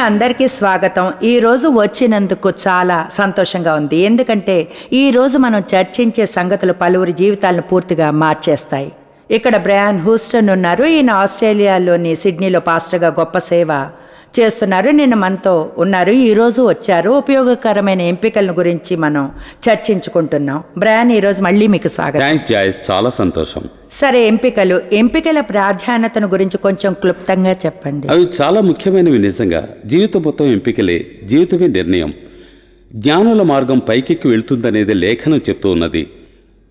అందరికీ స్వాగతం. ఈ రోజు వచ్చినందుకు చాలా సంతోషంగా ఉంది. ఎందుకంటే ఈ రోజు మనం చర్చించే సంగతులు పలువురి జీవితాలను పూర్తిగా మార్చేస్తాయి. ఇక్కడ బ్రయాన్ హూస్టన్ ఉన్నారు. ఈయన ఆస్ట్రేలియాలోని సిడ్నీలో పాస్టర్గా గొప్ప సేవ చేస్తున్నారు నిన్న మనతో ఉన్నారు ఈ రోజు వచ్చారు. ఉపయోగకరమైన ఎంపికల గురించి మనం చర్చించుకుంటున్నాం. బ్రయాన్ ఈ రోజు మళ్ళీ మీకు స్వాగతం. చాలా సంతోషం. సరే ఎంపికలు ఎంపికల ప్రాధాన్యతను గురించి కొంచెం క్లుప్తంగా చెప్పండి. అవి చాలా ముఖ్యమైనవి నిజంగా. జీవితం మొత్తం ఎంపికలే జీవితమే నిర్ణయం. జ్ఞానుల మార్గం పైకెక్కి వెళ్తుందనేది లేఖనం చెప్తూ ఉన్నది.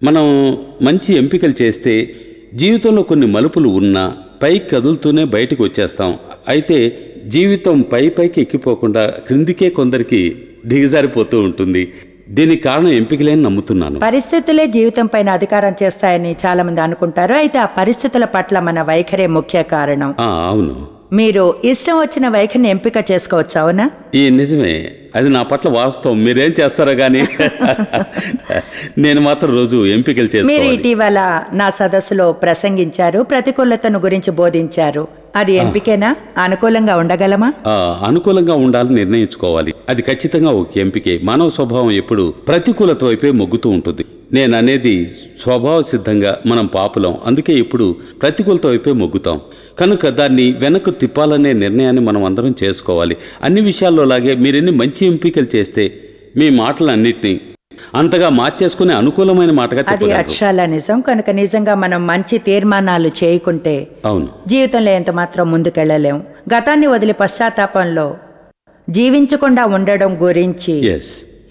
మనం మంచి ఎంపికలు చేస్తే జీవితంలో కొన్ని మలుపులు ఉన్నా పైకి కదులుతూనే బయటకు వచ్చేస్తాం. అయితే జీవితం పై పైకి ఎక్కిపోకుండా క్రిందికే కొందరికి దిగజారిపోతూ ఉంటుంది. దీనికి కారణం ఎంపికలేని నమ్ముతున్నాను. పరిస్థితులే జీవితం పైన అధికారం చేస్తాయని చాలా మంది అనుకుంటారు. అయితే ఆ పరిస్థితుల పట్ల మన వైఖరే ముఖ్య కారణం. అవును. మీరు ఇష్టం వచ్చిన వైఖరిని ఎంపిక చేసుకోవచ్చు అవునా? ఈ నిజమే. అది నా పట్ల వాస్తవం. మీరేం చేస్తారో కానీ నేను మాత్రం రోజు ఎంపికలు మీరు చేసుకోవాలి. ఇటీవల నా సదస్సులో ప్రసంగించారు ప్రతికూలతను గురించి బోధించారు. అది ఎంపికేనా? అనుకూలంగా ఉండగలమా? ఆ, అనుకూలంగా ఉండాలని నిర్ణయించుకోవాలి. అది ఖచ్చితంగా ఒక ఎంపికే. మానవ స్వభావం ఎప్పుడు ప్రతికూలత వైపే మొగ్గుతూ ఉంటుంది. నేను అనేది స్వభావ సిద్ధంగా మనం పాపులం. అందుకే ఇప్పుడు ప్రతికూలత వైపే మొగ్గుతాం. కనుక దాన్ని వెనక్కు తిప్పాలనే నిర్ణయాన్ని మనం అందరం చేసుకోవాలి. అన్ని విషయాల్లో లాగే మీరెన్ని మంచి ఎంపికలు చేస్తే మీ మాటలన్నిటినీ అంతగా మార్చేసుకునే అనుకూలమైన మాటగా అది అక్షరాల నిజం? కనుక నిజంగా మనం మంచి తీర్మానాలు చేయకుంటే అవును. జీవితంలో ఎంత మాత్రం ముందుకెళ్ళలేం. గతాన్ని వదిలి పశ్చాత్తాపంలో జీవించకుండా ఉండడం గురించి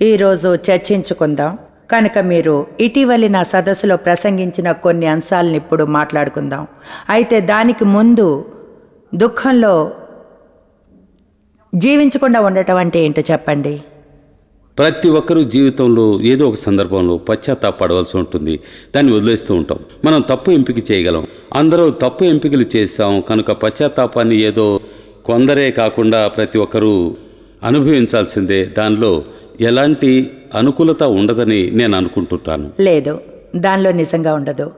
ఈరోజు చర్చించుకుందాం. కనుక మీరు ఇటీవలి నా సదస్సులో ప్రసంగించిన కొన్ని అంశాలను ఇప్పుడు మాట్లాడుకుందాం. అయితే దానికి ముందు దుఃఖంలో జీవించకుండా ఉండటం అంటే ఏంటో చెప్పండి. ప్రతి ఒక్కరూ జీవితంలో ఏదో ఒక సందర్భంలో పశ్చాత్తాపడవలసి ఉంటుంది. దాన్ని వదిలేస్తూ ఉంటాం. మనం తప్పు ఎంపిక చేయగలం. అందరూ తప్పు ఎంపికలు చేశాం కనుక పశ్చాత్తాపాన్ని ఏదో కొందరే కాకుండా ప్రతి ఒక్కరూ అనుభవించాల్సిందే. దానిలో ఎలాంటి అనుకూలత ఉండదని నేను అనుకుంటుంటాను. లేదు దానిలో నిజంగా ఉండదు.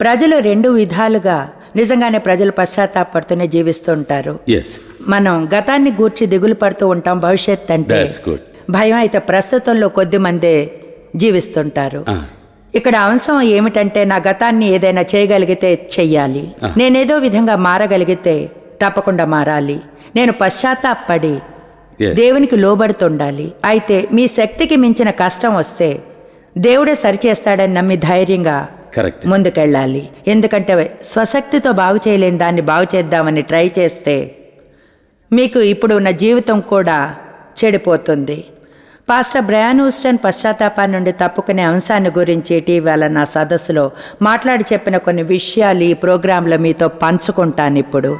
ప్రజలు రెండు విధాలుగా నిజంగానే ప్రజలు పశ్చాత్తాపడుతూనే జీవిస్తూ ఉంటారు. మనం గతాన్ని గూర్చి దిగులు పడుతూ ఉంటాం భవిష్యత్ అంటే. That's good. భయం అయితే ప్రస్తుతంలో కొద్ది మందే జీవిస్తుంటారు. ఇక్కడ అంశం ఏమిటంటే నా గతాన్ని ఏదైనా చేయగలిగితే చెయ్యాలి. నేనేదో విధంగా మారగలిగితే తప్పకుండా మారాలి. నేను పశ్చాత్తాపడి. దేవునికి లోబడుతుండాలి. అయితే మీ శక్తికి మించిన కష్టం వస్తే దేవుడే సరిచేస్తాడని నమ్మి ధైర్యంగా ముందుకెళ్ళాలి. ఎందుకంటే స్వశక్తితో బాగు చేయలేని దాన్ని బాగు చేద్దామని ట్రై చేస్తే మీకు ఇప్పుడు ఉన్న జీవితం కూడా చెడిపోతుంది. పాస్టర్ బ్రయాన్ హూస్టన్ పశ్చాత్తాపాన్ని నుండి తప్పుకునే అంశాన్ని గురించి ఇటీవల నా సదస్సులో మాట్లాడి చెప్పిన కొన్ని విషయాలు ఈ ప్రోగ్రాంలో మీతో పంచుకుంటాను ఇప్పుడు.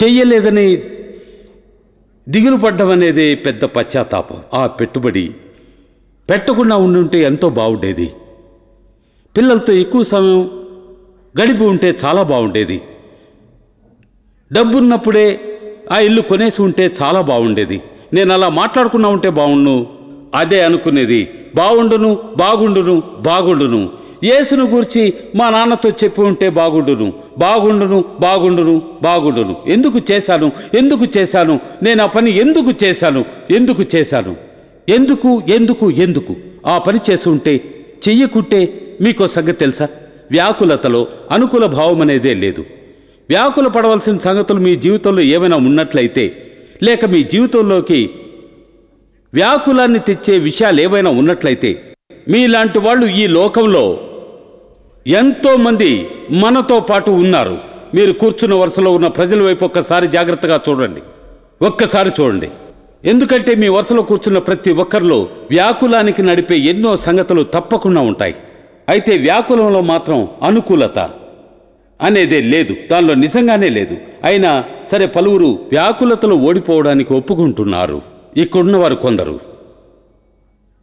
చెయ్యలేదని దిగులు పడ్డం అనేది పెద్ద పశ్చాత్తాపం. ఆ పెట్టుబడి పెట్టకుండా ఉండుంటే ఎంతో బాగుండేది పిల్లలతో ఎక్కువ సమయం గడిపి ఉంటే చాలా బాగుండేది డబ్బున్నప్పుడే ఆ ఇల్లు కొనేసి ఉంటే చాలా బాగుండేది నేను అలా మాట్లాడుకున్నా ఉంటే బాగుండు అదే అనుకునేది. బాగుండును బాగుండును బాగుండును. యేసును గూర్చి మా నాన్నతో చెప్పి ఉంటే బాగుండును. బాగుండును బాగుండును బాగుండును. ఎందుకు చేశాను? ఎందుకు చేశాను? నేను ఆ పని ఎందుకు చేశాను? ఎందుకు చేశాను? ఎందుకు ఎందుకు ఎందుకు? ఆ పని చేసి ఉంటే చెయ్యకుంటే మీకో సంగతి తెలుసా? వ్యాకులతలో అనుకూల భావం అనేదే లేదు. వ్యాకుల పడవలసిన సంగతులు మీ జీవితంలో ఏమైనా ఉన్నట్లయితే లేక మీ జీవితంలోకి వ్యాకులాన్ని తెచ్చే విషయాలు ఏవైనా ఉన్నట్లయితే మీలాంటి వాళ్ళు ఈ లోకంలో ఎంతోమంది మనతో పాటు ఉన్నారు. మీరు కూర్చున్న వరుసలో ఉన్న ప్రజల వైపు ఒక్కసారి జాగ్రత్తగా చూడండి. ఒక్కసారి చూడండి. ఎందుకంటే మీ వరుసలో కూర్చున్న ప్రతి ఒక్కరిలో వ్యాకులానికి నడిపే ఎన్నో సంగతులు తప్పకుండా ఉంటాయి. అయితే వ్యాకులంలో మాత్రం అనుకూలత. అనేదే లేదు. దానిలో నిజంగానే లేదు. అయినా సరే పలువురు వ్యాకులతను ఓడిపోవడానికి ఒప్పుకుంటున్నారు. ఇక్కడున్న వారు కొందరు.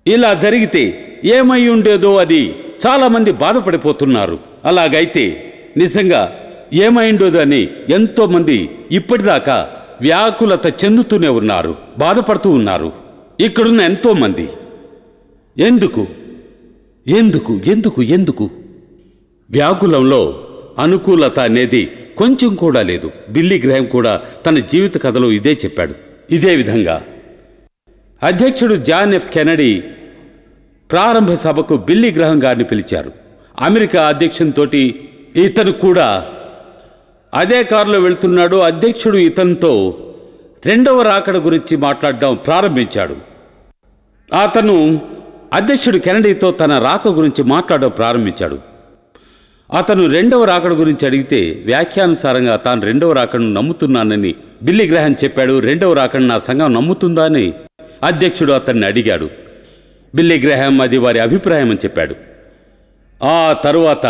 ఇలా జరిగితే ఏమై ఉండేదో అది చాలామంది బాధపడిపోతున్నారు. అలాగైతే నిజంగా ఏమైండోదో అని ఎంతోమంది ఇప్పటిదాకా వ్యాకులత చెందుతూనే ఉన్నారు. బాధపడుతూ ఉన్నారు. ఇక్కడున్న ఎంతోమంది ఎందుకు? ఎందుకు? ఎందుకు? ఎందుకు? వ్యాకులంలో అనుకూలత అనేది కొంచెం కూడా లేదు. బిల్లీ గ్రహం కూడా తన జీవిత కథలో ఇదే చెప్పాడు. ఇదే విధంగా అధ్యక్షుడు జాన్ ఎఫ్ కెనడీ ప్రారంభ సభకు బిల్లీ గ్రహం గారిని పిలిచారు. అమెరికా అధ్యక్షునితోటి ఇతను కూడా అదే కారులో వెళ్తున్నాడు. అధ్యక్షుడు ఇతనితో రెండవ రాకడ గురించి మాట్లాడడం ప్రారంభించాడు. అతను అధ్యక్షుడు కెనడీతో తన రాక గురించి మాట్లాడడం ప్రారంభించాడు. అతను రెండవ రాకడ గురించి అడిగితే వ్యాఖ్యానుసారంగా తాను రెండవ రాకడను నమ్ముతున్నానని బిల్లి గ్రహం చెప్పాడు రెండవ రాకడ నా సంఘం నమ్ముతుందా అని అధ్యక్షుడు అతన్ని అడిగాడు. బిల్లి గ్రహం అది వారి అభిప్రాయం అని చెప్పాడు. ఆ తరువాత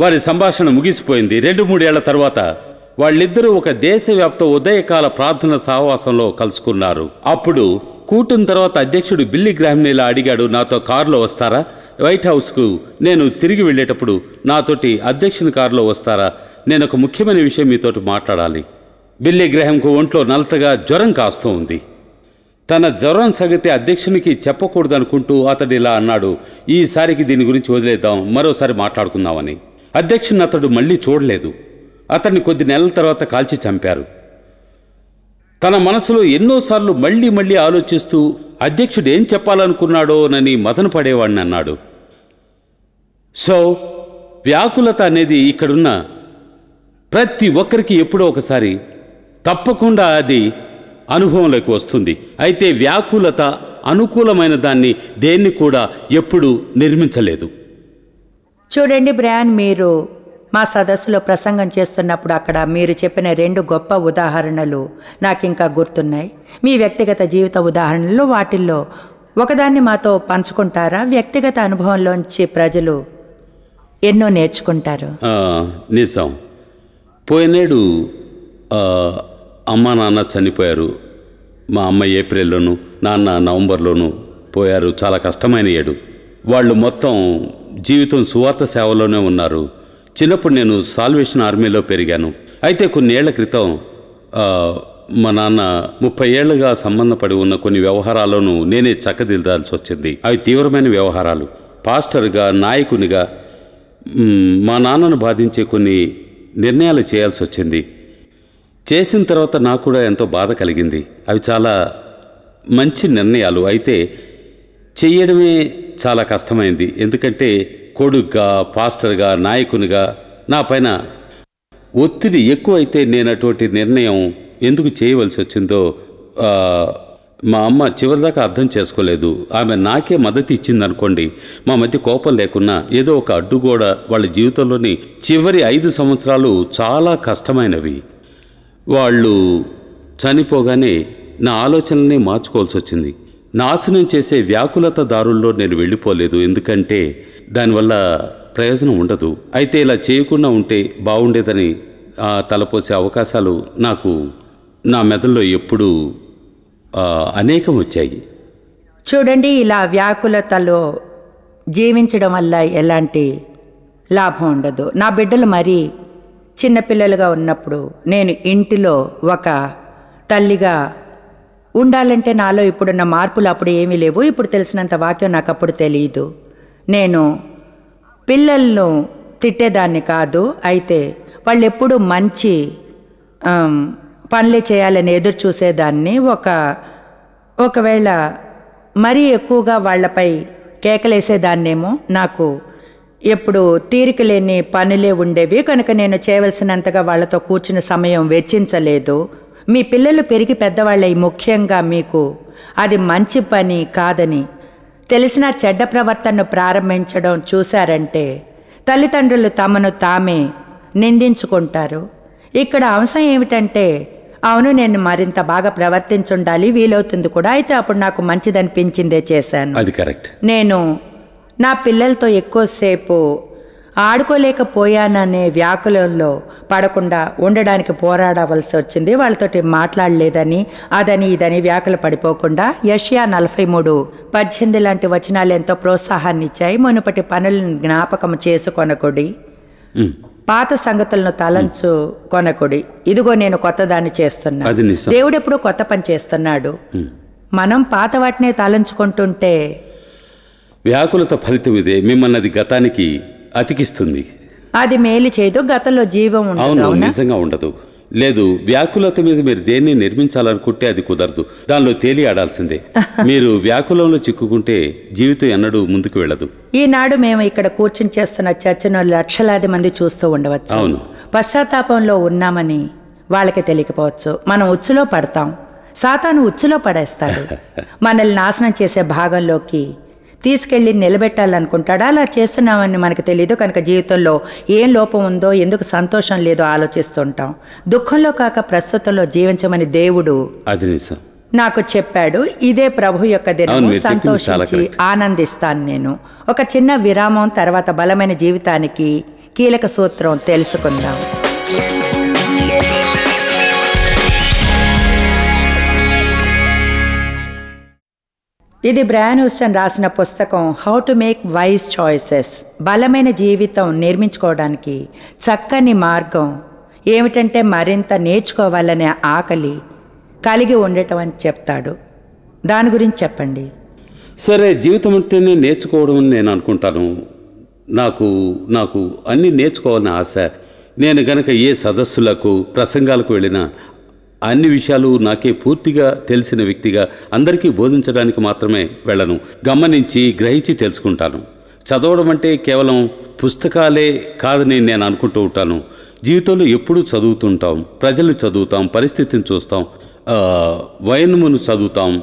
వారి సంభాషణ ముగిసిపోయింది. రెండు మూడేళ్ళ తరువాత వాళ్ళిద్దరూ ఒక దేశవ్యాప్త ఉదయకాల ప్రార్థన సహవాసంలో కలుసుకున్నారు. అప్పుడు కూటున్న తర్వాత అధ్యక్షుడు బిల్లి గ్రాహం ఇలా అడిగాడు నాతో కారులో వస్తారా? వైట్ హౌస్కు నేను తిరిగి వెళ్ళేటప్పుడు నాతోటి అధ్యక్షుని కారులో వస్తారా? నేను ఒక ముఖ్యమైన విషయం మీతోటి మాట్లాడాలి. బిల్లి గ్రహంకు ఒంట్లో నలతగా జ్వరం కాస్తూ ఉంది. తన జ్వరం సగతి అధ్యక్షునికి చెప్పకూడదనుకుంటూ అతడు ఇలా అన్నాడు. ఈసారికి దీని గురించి వదిలేద్దాం మరోసారి మాట్లాడుకుందామని. అధ్యక్షుని అతడు మళ్ళీ చూడలేదు. అతన్ని కొద్ది నెలల తర్వాత కాల్చి చంపారు. తన మనసులో ఎన్నోసార్లు మళ్ళీ మళ్ళీ ఆలోచిస్తూ అధ్యక్షుడు ఏం చెప్పాలనుకున్నాడోనని మదన పడేవాడిని అన్నాడు. సో వ్యాకులత అనేది ఇక్కడున్న ప్రతి ఒక్కరికి ఎప్పుడో ఒకసారి తప్పకుండా అది అనుభవంలోకి వస్తుంది. అయితే వ్యాకులత అనుకూలమైన దాన్ని దేన్ని కూడా ఎప్పుడు నిర్మించలేదు. చూడండి బ్రాన్ మీరు మా సదస్సులో ప్రసంగం చేస్తున్నప్పుడు అక్కడ మీరు చెప్పిన రెండు గొప్ప ఉదాహరణలు నాకు ఇంకా గుర్తున్నాయి. మీ వ్యక్తిగత జీవిత ఉదాహరణలు వాటిల్లో ఒకదాన్ని మాతో పంచుకుంటారా? వ్యక్తిగత అనుభవంలోంచి ప్రజలు ఎన్నో నేర్చుకుంటారు. నిజం. పోయినేడు అమ్మ నాన్న చనిపోయారు. మా అమ్మ ఏప్రిల్లోను నాన్న నవంబర్లోను పోయారు. చాలా కష్టమైన ఏడు. వాళ్ళు మొత్తం జీవితం సువార్త సేవలోనే ఉన్నారు. చిన్నప్పుడు నేను సాల్వేషన్ ఆర్మీలో పెరిగాను. అయితే కొన్నేళ్ళ క్రితం మా నాన్న ముప్పై ఏళ్ళుగా సంబంధపడి ఉన్న కొన్ని వ్యవహారాలను నేనే చక్కదిద్దాల్సి వచ్చింది అవి తీవ్రమైన వ్యవహారాలు. పాస్టర్గా నాయకునిగా మా నాన్నను బాధించే కొన్ని నిర్ణయాలు చేయాల్సి వచ్చింది. చేసిన తర్వాత నాకు కూడా ఎంతో బాధ కలిగింది. అవి చాలా మంచి నిర్ణయాలు. అయితే చెయ్యడమే చాలా కష్టమైంది. ఎందుకంటే కొడుగ్గా పాస్టర్గా నాయకునిగా నా పైన ఒత్తిడి ఎక్కువైతే నేను అటువంటి నిర్ణయం ఎందుకు చేయవలసి వచ్చిందో మా అమ్మ చివరిదాకా అర్థం చేసుకోలేదు. ఆమె నాకే మద్దతు ఇచ్చింది అనుకోండి మా మధ్య కోపం లేకున్నా ఏదో ఒక అడ్డుగోడ వాళ్ళ జీవితంలోని చివరి ఐదు సంవత్సరాలు చాలా కష్టమైనవి. వాళ్ళు చనిపోగానే నా ఆలోచనల్ని మార్చుకోవాల్సి వచ్చింది. నాశనం చేసే వ్యాకులత దారుల్లో నేను వెళ్ళిపోలేదు. ఎందుకంటే దానివల్ల ప్రయోజనం ఉండదు. అయితే ఇలా చేయకుండా ఉంటే బాగుండేదని తలపోసే అవకాశాలు నాకు నా మెదడులో ఎప్పుడూ అనేకం వచ్చాయి. చూడండి ఇలా వ్యాకులతలో జీవించడం వల్ల ఎలాంటి లాభం ఉండదు. నా బిడ్డలు మరీ చిన్నపిల్లలుగా ఉన్నప్పుడు నేను ఇంటిలో ఒక తల్లిగా ఉండాలంటే నాలో ఇప్పుడున్న మార్పులు అప్పుడు ఏమీ లేవు. ఇప్పుడు తెలిసినంత వాక్యం నాకు అప్పుడు తెలియదు నేను పిల్లలను తిట్టేదాన్ని కాదు. అయితే వాళ్ళు ఎప్పుడు మంచి పనులే చేయాలని ఎదురు చూసేదాన్ని. ఒక ఒకవేళ మరీ ఎక్కువగా వాళ్ళపై కేకలేసేదాన్నేమో నాకు ఎప్పుడు తీరిక లేని పనులే ఉండేవి. కనుక నేను చేయవలసినంతగా వాళ్ళతో కూర్చున్న సమయం వెచ్చించలేదు. మీ పిల్లలు పెరిగి పెద్దవాళ్ళై ముఖ్యంగా మీకు అది మంచి పని కాదని తెలిసిన చెడ్డ ప్రవర్తనను ప్రారంభించడం చూశారంటే తల్లిదండ్రులు తమను తామే నిందించుకుంటారు. ఇక్కడ అంశం ఏమిటంటే అవును నేను మరింత బాగా ప్రవర్తించుండాలి వీలవుతుంది కూడా. అయితే అప్పుడు నాకు మంచిదనిపించిందే చేశాను. అది కరెక్ట్. నేను నా పిల్లలతో ఎక్కువసేపు ఆడుకోలేకపోయాననే వ్యాకులంలో పడకుండా ఉండడానికి పోరాడవలసి వచ్చింది. వాళ్ళతోటి మాట్లాడలేదని అదని ఇదని వ్యాకులు పడిపోకుండా యషియా నలభై మూడు పద్దెనిమిది లాంటి వచనాలు ఎంతో ప్రోత్సాహాన్ని ఇచ్చాయి. మునుపటి పనులను జ్ఞాపకం చేసుకొనకుడి. పాత సంగతులను తలంచు కొనకుడి. ఇదిగో నేను కొత్త దాన్ని చేస్తున్నా. దేవుడు ఎప్పుడు కొత్త పని చేస్తున్నాడు. మనం పాత వాటినే తలంచుకుంటుంటే వ్యాకులత ఫలితం ఇదే. మిమ్మల్ని అది గతానికి అతికిస్తుంది. అది మేలు చేయదు. గతంలో జీవం ఉండదు నిజంగా ఉండదు. లేదు వ్యాకులత మీద మీరు దేన్ని నిర్మించాలనుకుంటే అది కుదరదు. దానిలో తేలి ఆడాల్సిందే మీరు వ్యాకులంలో చిక్కుకుంటే జీవితం ఎన్నడూ ముందుకు వెళ్ళదు. ఈనాడు మేము ఇక్కడ కూర్చుని చేస్తున్న చర్చను లక్షలాది మంది చూస్తూ ఉండవచ్చు. అవును. పశ్చాత్తాపంలో ఉన్నామని వాళ్ళకి తెలియకపోవచ్చు. మనం ఉచ్చులో పడతాం. సాతాను ఉచ్చులో పడేస్తాడు. మనల్ని నాశనం చేసే భాగంలోకి తీసుకెళ్ళి నిలబెట్టాలనుకుంటాడా? అలా చేస్తున్నామని మనకు తెలియదు కనుక జీవితంలో ఏం లోపం ఉందో ఎందుకు సంతోషం లేదో ఆలోచిస్తుంటాం. దుఃఖంలో కాక ప్రస్తుతంలో జీవించమని దేవుడు అది నిజం. నాకు చెప్పాడు. ఇదే ప్రభు యొక్క దినము. చాలా సంతోషించి ఆనందిస్తాను నేను. ఒక చిన్న విరామం తర్వాత బలమైన జీవితానికి కీలక సూత్రం తెలుసుకుందాం. ఇది బ్రాన్ రాసిన పుస్తకం how to make wise choices బలమైన జీవితం నిర్మించుకోవడానికి చక్కని మార్గం. ఏమిటంటే మరింత నేర్చుకోవాలనే ఆకలి కలిగి ఉండటం అని చెప్తాడు. దాని గురించి చెప్పండి. సరే జీవితం అంటేనే నేర్చుకోవడం అని నేను అనుకుంటాను. నాకు నాకు అన్నీ నేర్చుకోవాలని ఆశ. నేను గనక ఏ సదస్సులకు ప్రసంగాలకు వెళ్ళినా అన్ని విషయాలు నాకే పూర్తిగా తెలిసిన వ్యక్తిగా అందరికీ బోధించడానికి మాత్రమే వెళ్ళను. గమనించి గ్రహించి తెలుసుకుంటాను. చదవడం అంటే కేవలం పుస్తకాలే కాదని నేను అనుకుంటూ ఉంటాను. జీవితంలో ఎప్పుడూ చదువుతుంటాం ప్రజల్ని చదువుతాం పరిస్థితిని చూస్తాం ఆ, వైనమును చదువుతాం.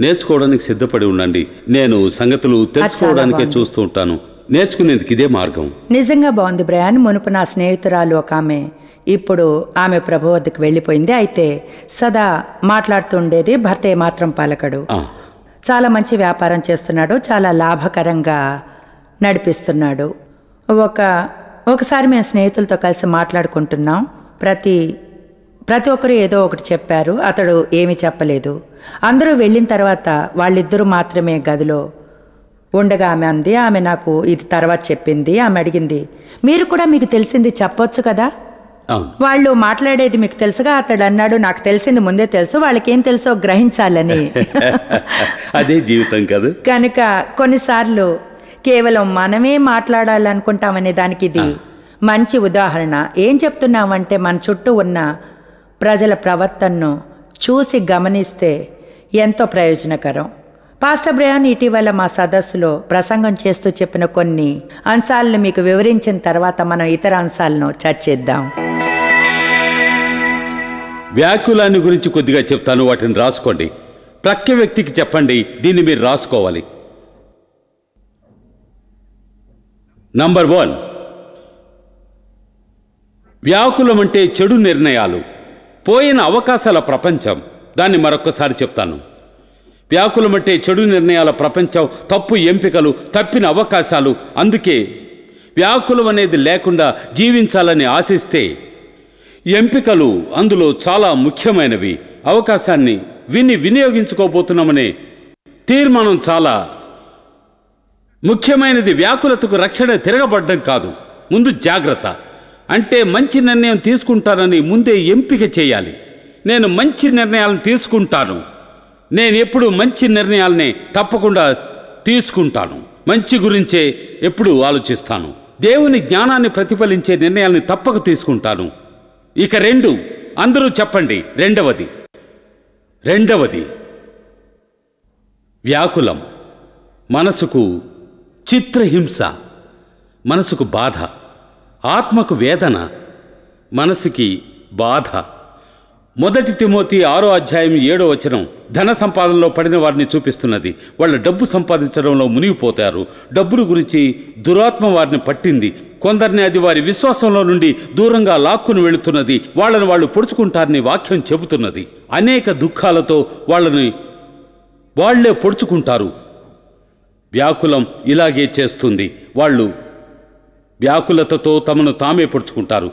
నేర్చుకోవడానికి సిద్ధపడి ఉండండి. నేను సంగతులు తెలుసుకోవడానికే. చూస్తూ ఉంటాను. నేర్చుకునేందుకు ఇదే మార్గం. నిజంగా బాగుంది బ్రయాన్. మునుపు నా స్నేహితురాలు ఒక ఆమె ఇప్పుడు ఆమె ప్రభు వద్దకు వెళ్ళిపోయింది. అయితే సదా మాట్లాడుతుండేది భర్త ఏమాత్రం పలకడు. చాలా మంచి వ్యాపారం చేస్తున్నాడు. చాలా లాభకరంగా నడిపిస్తున్నాడు. ఒక ఒకసారి మేము స్నేహితులతో కలిసి మాట్లాడుకుంటున్నాం. ప్రతి ప్రతి ఒక్కరు ఏదో ఒకటి చెప్పారు. అతడు ఏమీ చెప్పలేదు. అందరూ వెళ్ళిన తర్వాత వాళ్ళిద్దరూ మాత్రమే గదిలో ఉండగా ఆమె అంది ఆమె నాకు ఇది తర్వాత చెప్పింది. ఆమె అడిగింది మీరు కూడా మీకు తెలిసింది చెప్పొచ్చు కదా? వాళ్ళు మాట్లాడేది మీకు తెలుసుగా? అతడు అన్నాడు నాకు తెలిసింది ముందే తెలుసు వాళ్ళకేం తెలుసో గ్రహించాలని. అదే జీవితం కాదు? కనుక కొన్నిసార్లు కేవలం మనమే మాట్లాడాలనుకుంటామనే దానికి ఇది మంచి ఉదాహరణ. ఏం చెప్తున్నామంటే మన చుట్టూ ఉన్న ప్రజల ప్రవర్తనను చూసి గమనిస్తే ఎంతో ప్రయోజనకరం. పాస్టర్ బ్రయాన్ ఇటీవల మా సదస్సులో ప్రసంగం చేస్తూ చెప్పిన కొన్ని అంశాలను మీకు వివరించిన తర్వాత మనం ఇతర అంశాలను చర్చిద్దాం వ్యాకులాన్ని గురించి కొద్దిగా చెప్తాను వాటిని రాసుకోండి. ప్రక్క వ్యక్తికి చెప్పండి దీన్ని మీరు రాసుకోవాలి. నంబర్ వన్ వ్యాకులం అంటే చెడు నిర్ణయాలు. పోయిన అవకాశాల ప్రపంచం. దాన్ని మరొకసారి చెప్తాను. వ్యాకులమంటే చెడు నిర్ణయాల ప్రపంచం తప్పు ఎంపికలు తప్పిన అవకాశాలు. అందుకే వ్యాకులం అనేది లేకుండా జీవించాలని ఆశిస్తే ఎంపికలు అందులో చాలా ముఖ్యమైనవి. అవకాశాన్ని విని వినియోగించుకోబోతున్నామనే తీర్మానం చాలా ముఖ్యమైనది. వ్యాకులతకు రక్షణ తిరగబడ్డం కాదు. ముందు జాగ్రత్త. అంటే మంచి నిర్ణయం తీసుకుంటానని ముందే ఎంపిక చేయాలి. నేను మంచి నిర్ణయాలను తీసుకుంటాను. నేను ఎప్పుడు మంచి నిర్ణయాల్ని తప్పకుండా తీసుకుంటాను. మంచి గురించే ఎప్పుడు ఆలోచిస్తాను. దేవుని జ్ఞానాన్ని ప్రతిఫలించే నిర్ణయాల్ని తప్పక తీసుకుంటాను. ఇక రెండు అందరూ చెప్పండి. రెండవది. రెండవది వ్యాకులం. మనసుకు చిత్రహింస. మనసుకు బాధ. ఆత్మకు వేదన. మనసుకి బాధ. మొదటి తిమోతి ఆరో అధ్యాయం ఏడో వచనం ధన సంపాదనలో పడిన వారిని చూపిస్తున్నది. వాళ్ళ డబ్బు సంపాదించడంలో మునిగిపోతారు. డబ్బుల గురించి దురాత్మ వారిని పట్టింది. కొందరిని అది వారి విశ్వాసంలో నుండి దూరంగా లాక్కుని వెళుతున్నది. వాళ్ళని వాళ్ళు పొడుచుకుంటారని వాక్యం చెబుతున్నది. అనేక దుఃఖాలతో వాళ్ళని వాళ్ళే పొడుచుకుంటారు. వ్యాకులం ఇలాగే చేస్తుంది. వాళ్ళు వ్యాకులతతో తమను తామే పొడుచుకుంటారు.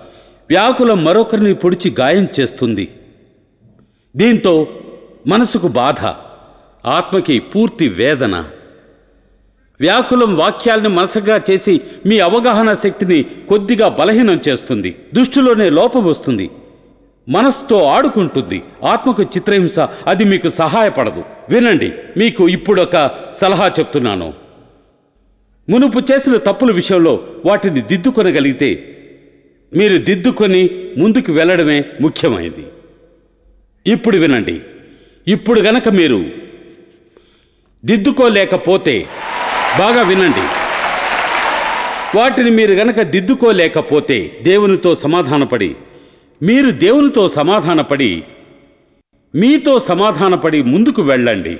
వ్యాకులం మరొకరిని పొడిచి గాయం చేస్తుంది. దీంతో మనసుకు బాధ ఆత్మకి పూర్తి వేదన. వ్యాకులం వాక్యాల్ని మనసుగా చేసి మీ అవగాహన శక్తిని కొద్దిగా బలహీనం చేస్తుంది. దృష్టిలోనే లోపం వస్తుంది. మనస్సుతో ఆడుకుంటుంది. ఆత్మకు చిత్రహింస అది మీకు సహాయపడదు. వినండి మీకు ఇప్పుడొక సలహా చెప్తున్నాను. మునుపు చేసిన తప్పుల విషయంలో వాటిని దిద్దుకొనగలిగితే మీరు దిద్దుకొని ముందుకు వెళ్ళడమే ముఖ్యమైనది. ఇప్పుడు వినండి. ఇప్పుడు గనక మీరు దిద్దుకోలేకపోతే బాగా వినండి. వాటిని మీరు గనక దిద్దుకోలేకపోతే దేవునితో సమాధానపడి మీరు దేవునితో సమాధానపడి మీతో సమాధానపడి ముందుకు వెళ్ళండి.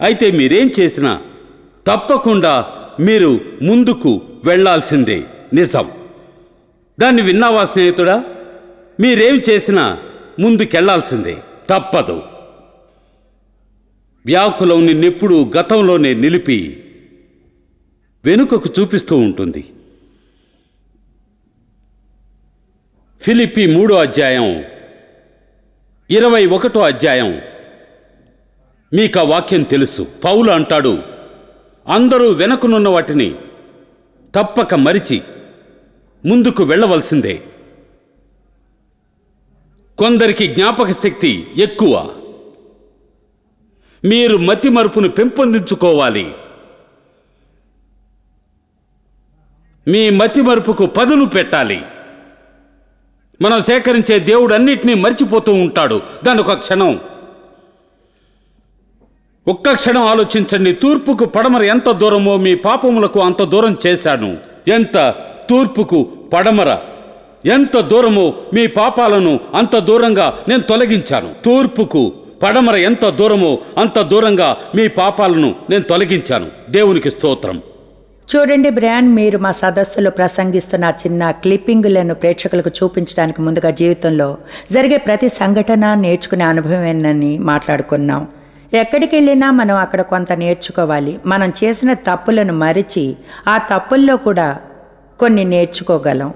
అయితే మీరేం చేసినా తప్పకుండా మీరు ముందుకు వెళ్ళాల్సిందే. నిజం. దాన్ని విన్నావా స్నేహితుడా? మీరేం చేసినా ముందుకెళ్ళాల్సిందే. తప్పదు. వ్యాకులం నిన్నెప్పుడు గతంలోనే నిలిపి వెనుకకు చూపిస్తూ ఉంటుంది. ఫిలిప్పి మూడో అధ్యాయం ఇరవై ఒకటో అధ్యాయం. మీకు ఆ వాక్యం తెలుసు. పౌలు అంటాడు అందరూ వెనకనున్న వాటిని తప్పక మరిచి ముందుకు వెళ్ళవలసిందే. కొందరికి జ్ఞాపక శక్తి ఎక్కువ. మీరు మతి మరుపును పెంపొందించుకోవాలి. మీ మతి మరుపుకు పదును పెట్టాలి. మనం సేకరించే దేవుడు అన్నిటినీ మర్చిపోతూ ఉంటాడు. దాని ఒక క్షణం. ఒక్క క్షణం ఆలోచించండి. తూర్పుకు పడమర ఎంత దూరమో మీ పాపములకు అంత దూరం చేశాను. ఎంత తూర్పుకు పడమర ఎంత దూరమో మీ పాపాలను అంత దూరంగా నేను తొలగించాను. తూర్పుకు పడమర ఎంత దూరమో అంత దూరంగా మీ పాపాలను నేను తొలగించాను. దేవునికి స్తోత్రం. చూడండి బ్రాన్ మీరు మా సదస్సులో ప్రసంగిస్తున్న చిన్న క్లిప్పింగులను ప్రేక్షకులకు చూపించడానికి ముందుగా జీవితంలో జరిగే ప్రతి సంఘటన నేర్చుకునే అనుభవమేనని మాట్లాడుకున్నాం. ఎక్కడికి వెళ్ళినా మనం అక్కడ కొంత నేర్చుకోవాలి. మనం చేసిన తప్పులను మరిచి ఆ తప్పుల్లో కూడా కొన్ని నేర్చుకోగలం.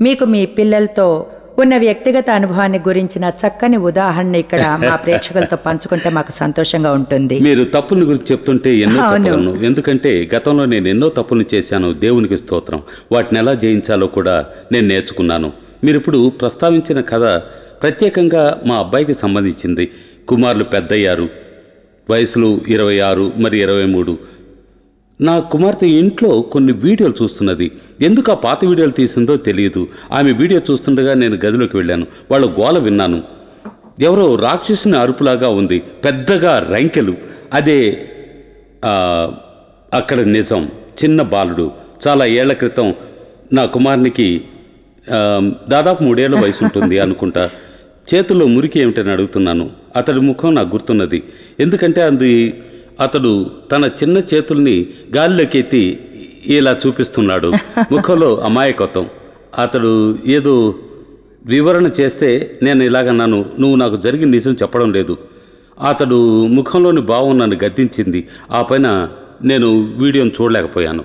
మీకు మీ పిల్లలతో ఉన్న వ్యక్తిగత అనుభవాన్ని గురించిన చక్కని ఉదాహరణ ఇక్కడ మా ప్రేక్షకులతో పంచుకుంటే మాకు సంతోషంగా ఉంటుంది. మీరు తప్పుల గురించి చెప్తుంటే ఎన్నో. చెప్పగలను. ఎందుకంటే గతంలో నేను ఎన్నో తప్పులు చేశాను. దేవునికి స్తోత్రం. వాటిని ఎలా జయించాలో కూడా నేను నేర్చుకున్నాను. మీరు ఇప్పుడు ప్రస్తావించిన కథ ప్రత్యేకంగా మా అబ్బాయికి సంబంధించింది. కుమారులు పెద్దయ్యారు. వయసులు ఇరవై ఆరు మరి ఇరవై మూడు. నా కుమార్తె ఇంట్లో కొన్ని వీడియోలు చూస్తున్నది. ఎందుకు ఆ పాత వీడియోలు తీసిందో తెలియదు. ఆమె వీడియో చూస్తుండగా నేను గదిలోకి వెళ్ళాను. వాళ్ళ గోల విన్నాను. ఎవరో రాక్షసుని అరుపులాగా ఉంది. పెద్దగా రంకెలు. అదే అక్కడ నిజం. చిన్న బాలుడు. చాలా ఏళ్ళ క్రితం నా కుమారునికి దాదాపు మూడేళ్ళ వయసు ఉంటుంది అనుకుంటా. చేతుల్లో మురికి ఏమిటని అడుగుతున్నాను. అతడి ముఖం నాకు గుర్తున్నది. ఎందుకంటే అది అతడు తన చిన్న చేతుల్ని గాలిలోకి ఎత్తి ఇలా చూపిస్తున్నాడు. ముఖంలో అమాయకత్వం. అతడు ఏదో వివరణ చేస్తే నేను ఇలాగన్నాను నువ్వు నాకు జరిగిన నిజం చెప్పడం లేదు. అతడు ముఖంలోని భావం నన్ను గద్దించింది. ఆ పైన నేను వీడియోను చూడలేకపోయాను.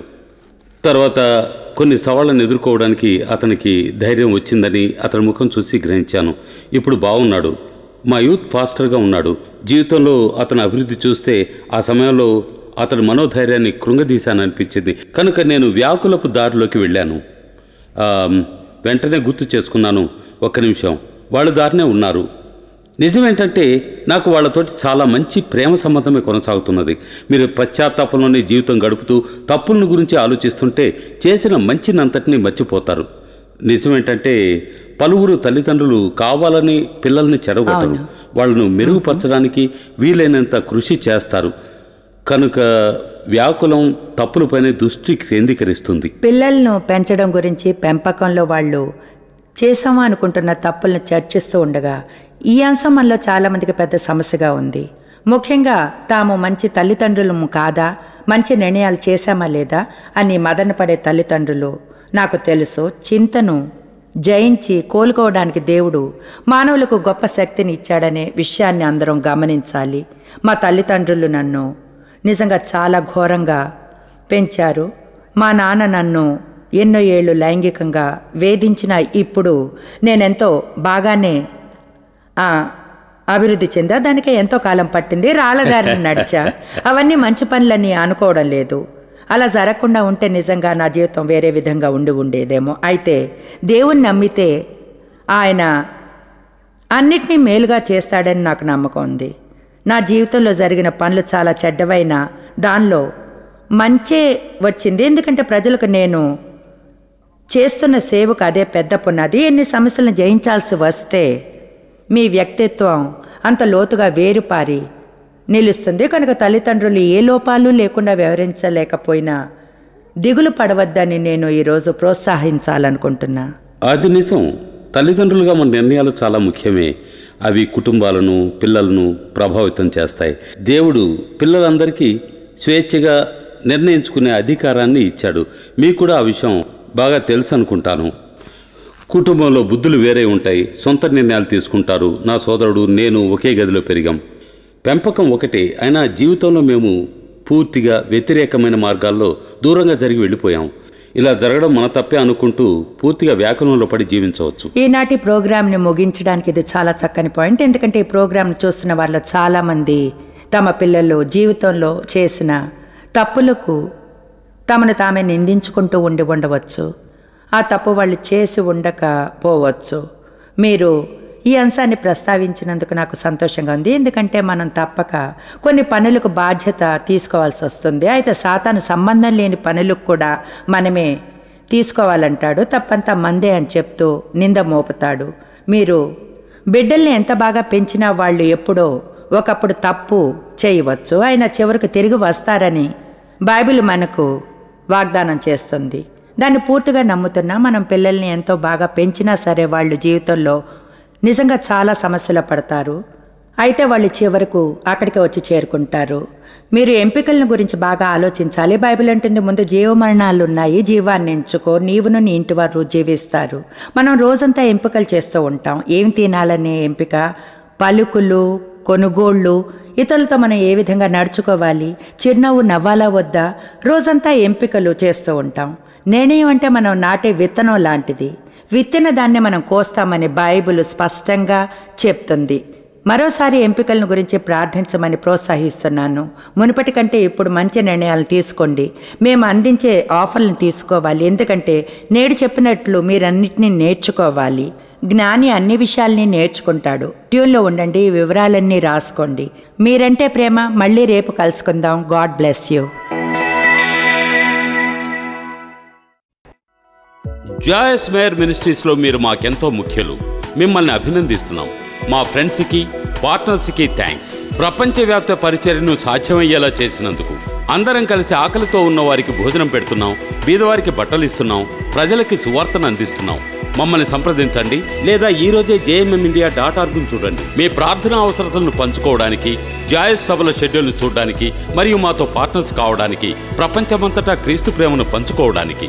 తర్వాత కొన్ని సవాళ్ళను ఎదుర్కోవడానికి అతనికి ధైర్యం వచ్చిందని అతని ముఖం చూసి గ్రహించాను. ఇప్పుడు బాగున్నాడు మా యూత్ పాస్టర్గా ఉన్నాడు. జీవితంలో అతను అభివృద్ధి చూస్తే ఆ సమయంలో అతని మనోధైర్యాన్ని కృంగదీశాననిపించింది. కనుక నేను వ్యాకులపు దారిలోకి వెళ్ళాను. వెంటనే గుర్తు చేసుకున్నాను. ఒక్క నిమిషం. వాళ్ళు దారినే ఉన్నారు. నిజమేంటంటే నాకు వాళ్ళతోటి చాలా మంచి ప్రేమ సంబంధమే కొనసాగుతున్నది. మీరు పశ్చాత్తాపంలోనే జీవితం గడుపుతూ తప్పులను గురించి ఆలోచిస్తుంటే చేసిన మంచినంతటినీ మర్చిపోతారు. నిజమేంటంటే పలువురు తల్లిదండ్రులు కావాలని పిల్లల్ని చెడగొట్టరు. వాళ్ళను మెరుగుపరచడానికి వీలైనంత కృషి చేస్తారు. కనుక వ్యాకులం తప్పులపైనే దృష్టి కేంద్రీకరిస్తుంది. పిల్లలను పెంచడం గురించి పెంపకంలో వాళ్ళు చేసామా అనుకుంటున్న తప్పులను చర్చిస్తూ ఉండగా ఈ అంశం మనలో చాలామందికి పెద్ద సమస్యగా ఉంది. ముఖ్యంగా తాము మంచి తల్లిదండ్రులము కాదా మంచి నిర్ణయాలు చేశామా లేదా అని మదనపడే తల్లిదండ్రులు నాకు తెలుసు చింతను జయించి కోలుకోవడానికి దేవుడు మానవులకు గొప్ప శక్తిని ఇచ్చాడనే విషయాన్ని అందరం గమనించాలి. మా తల్లిదండ్రులు నన్ను నిజంగా చాలా ఘోరంగా పెంచారు. మా నాన్న నన్ను ఎన్నో ఏళ్ళు లైంగికంగా వేధించిన ఇప్పుడు నేనెంతో బాగానే అభివృద్ధి చెందా? దానికి ఎంతో కాలం పట్టింది. రాళ్ళదారిని నడిచా? అవన్నీ మంచి పనులని అనుకోవడం లేదు. అలా జరగకుండా ఉంటే నిజంగా నా జీవితం వేరే విధంగా ఉండి ఉండేదేమో. అయితే దేవుణ్ణి నమ్మితే ఆయన అన్నిటినీ మేలుగా చేస్తాడని నాకు నమ్మకం ఉంది. నా జీవితంలో జరిగిన పనులు చాలా చెడ్డవైన దానిలో మంచే వచ్చింది. ఎందుకంటే ప్రజలకు నేను చేస్తున్న సేవకు అదే పెద్ద పునాది. ఎన్ని సమస్యలను జయించాల్సి వస్తే మీ వ్యక్తిత్వం అంత లోతుగా వేరుపారి నిలుస్తుంది. కనుక తల్లిదండ్రులు ఏ లోపాలు లేకుండా వ్యవహరించలేకపోయినా దిగులు పడవద్దని నేను ఈరోజు ప్రోత్సహించాలనుకుంటున్నా. అది నిజం. తల్లిదండ్రులుగా మన నిర్ణయాలు చాలా ముఖ్యమే. అవి కుటుంబాలను పిల్లలను ప్రభావితం చేస్తాయి. దేవుడు పిల్లలందరికీ స్వేచ్ఛగా నిర్ణయించుకునే అధికారాన్ని ఇచ్చాడు. మీకు కూడా ఆ విషయం బాగా తెలుసు అనుకుంటాను కుటుంబంలో బుద్ధులు వేరే ఉంటాయి. సొంత నిర్ణయాలు తీసుకుంటారు. నా సోదరుడు నేను ఒకే గదిలో పెరిగాం. పెంపకం ఒకటే. అయినా జీవితంలో మేము పూర్తిగా వ్యతిరేకమైన మార్గాల్లో దూరంగా జరిగి వెళ్ళిపోయాం. ఇలా జరగడం మన తప్పే అనుకుంటూ పూర్తిగా వ్యాకరణంలో పడి జీవించవచ్చు. ఈనాటి ప్రోగ్రామ్ని ముగించడానికి ఇది చాలా చక్కని పాయింట్. ఎందుకంటే ఈ ప్రోగ్రామ్ని చూస్తున్న వాళ్ళు చాలామంది తమ పిల్లలు జీవితంలో చేసిన తప్పులకు తమను తామే నిందించుకుంటూ ఉండి ఉండవచ్చు. ఆ తప్పు వాళ్ళు చేసి ఉండకపోవచ్చు. మీరు ఈ అంశాన్ని ప్రస్తావించినందుకు నాకు సంతోషంగా ఉంది. ఎందుకంటే మనం తప్పక కొన్ని పనులకు బాధ్యత తీసుకోవాల్సి వస్తుంది. అయితే సాతాను సంబంధం లేని పనులకు కూడా మనమే తీసుకోవాలంటాడు. తప్పంతా మందే అని చెప్తూ నింద మోపుతాడు. మీరు బిడ్డల్ని ఎంత బాగా పెంచినా వాళ్ళు ఎప్పుడో ఒకప్పుడు తప్పు చేయవచ్చు. ఆయన చివరికి తిరిగి వస్తారని బైబిల్ మనకు వాగ్దానం చేస్తుంది. దాన్ని పూర్తిగా నమ్ముతున్నా మనం పిల్లల్ని ఎంతో బాగా పెంచినా సరే వాళ్ళు జీవితంలో నిజంగా చాలా సమస్యలు పడతారు. అయితే వాళ్ళు చివరకు అక్కడికి వచ్చి చేరుకుంటారు. మీరు ఎంపికలను గురించి బాగా ఆలోచించాలి. బైబిల్ అంటుంది ముందు జీవమరణాలు ఉన్నాయి. జీవాన్ని ఎంచుకో. నీవును నీ ఇంటి వారు జీవిస్తారు మనం రోజంతా ఎంపికలు చేస్తూ ఉంటాం. ఏం తినాలనే ఎంపిక? పలుకులు కొనుగోళ్ళు ఇతరులతో మనం ఏ విధంగా నడుచుకోవాలి? చిరునవ్వు నవ్వాలా వద్దా? రోజంతా ఎంపికలు చేస్తూ ఉంటాం. నిర్ణయం అంటే మనం నాటే విత్తనం లాంటిది. విత్తిన దాన్ని మనం కోస్తామని బైబిల్ స్పష్టంగా చెప్తుంది. మరోసారి ఎంపికలను గురించి ప్రార్థించమని ప్రోత్సహిస్తున్నాను. మునుపటి కంటే ఇప్పుడు మంచి నిర్ణయాలు తీసుకోండి. మేము అందించే ఆఫర్లను తీసుకోవాలి. ఎందుకంటే నేడు చెప్పినట్లు మీరన్నిటినీ నేర్చుకోవాలి. జ్ఞాని అన్ని విషయాల్ని నేర్చుకుంటాడు. ట్యూన్లో ఉండండి వివరాలన్నీ రాసుకోండి. మీరంటే ప్రేమ. మళ్ళీ రేపు కలుసుకుందాం. God bless you. Joyce Meyer మినిస్ట్రీస్లో మీరు మాకెంతో ముఖ్యులు. మిమ్మల్ని అభినందిస్తున్నాం. మా ఫ్రెండ్స్కి పార్ట్నర్స్కి థ్యాంక్స్. ప్రపంచవ్యాప్త పరిచర్యను సాధ్యమయ్యేలా చేసినందుకు. అందరం కలిసి ఆకలితో ఉన్న వారికి భోజనం పెడుతున్నాం బీదవారికి బట్టలు ఇస్తున్నాం ప్రజలకి సువార్తను అందిస్తున్నాం. మమ్మల్ని సంప్రదించండి లేదా ఈరోజే జేఎంఎం ఇండియా డాట్ ఆర్గ్ను చూడండి. మీ ప్రార్థన అవసరతలను పంచుకోవడానికి జాయస్ సభల షెడ్యూల్ను చూడడానికి మరియు మాతో పార్ట్నర్స్ కావడానికి ప్రపంచమంతటా క్రీస్తు ప్రేమను పంచుకోవడానికి.